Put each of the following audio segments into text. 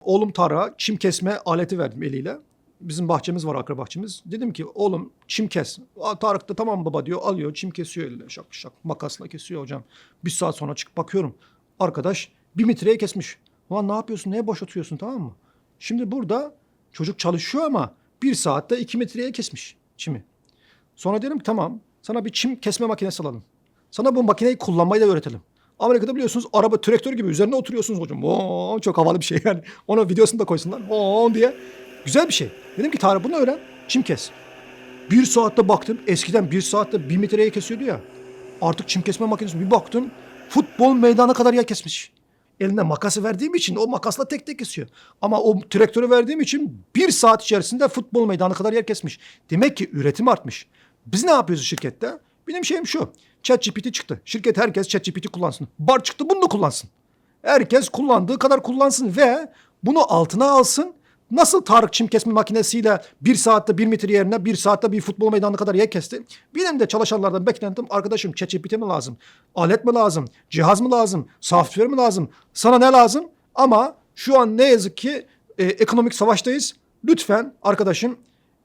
Oğlum Tarık'a çim kesme aleti verdim eliyle. Bizim bahçemiz var akra bahçemiz. Dedim ki oğlum çim kes. Tarık da tamam baba diyor alıyor çim kesiyor eliyle şak şak makasla kesiyor hocam. Bir saat sonra çıkıp bakıyorum. Arkadaş bir metreye kesmiş. Ulan ne yapıyorsun neye boş atıyorsun tamam mı? Şimdi burada çocuk çalışıyor ama bir saatte iki metreye kesmiş çimi. Sonra dedim ki tamam sana bir çim kesme makinesi alalım. Sana bu makineyi kullanmayı da öğretelim. Amerika'da biliyorsunuz araba traktör gibi üzerine oturuyorsunuz hocam. Oo, çok havalı bir şey yani. Onu videosunu da koysunlar. Oo diye. Güzel bir şey. Dedim ki Tarık bunu öğren. Çim kes. Bir saatte baktım. Eskiden bir saatte bir metreye kesiyordu ya. Artık çim kesme makinesi bir baktım. Futbol meydana kadar yer kesmiş. Eline makası verdiğim için o makasla tek tek kesiyor. Ama o traktörü verdiğim için bir saat içerisinde futbol meydanı kadar yer kesmiş. Demek ki üretim artmış. Biz ne yapıyoruz şirkette? Benim şeyim şu. ChatGPT çıktı. Şirket herkes ChatGPT kullansın. Bar çıktı bunu da kullansın. Herkes kullandığı kadar kullansın ve bunu altına alsın. Nasıl Tarık çim kesme makinesiyle bir saatte bir metre yerine bir saatte bir futbol meydanı kadar yer kesti. Benim de çalışanlardan beklentim arkadaşım ChatGPT mi lazım? Alet mi lazım? Cihaz mı lazım? Software mi lazım? Sana ne lazım? Ama şu an ne yazık ki e, ekonomik savaştayız. Lütfen arkadaşım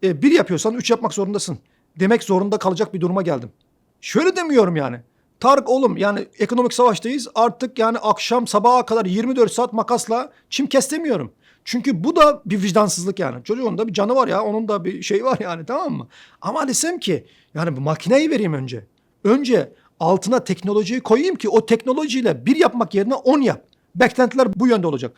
e, bir yapıyorsan üç yapmak zorundasın. Demek zorunda kalacak bir duruma geldim. Şöyle demiyorum yani. Tarık oğlum yani ekonomik savaştayız. Artık yani akşam sabaha kadar 24 saat makasla çim kes demiyorum. Çünkü bu da bir vicdansızlık yani. Çocuğun da bir canı var ya. Onun da bir şey var yani tamam mı? Ama desem ki yani bu makineyi vereyim önce. Önce altına teknolojiyi koyayım ki o teknolojiyle bir yapmak yerine 10 yap. Beklentiler bu yönde olacak.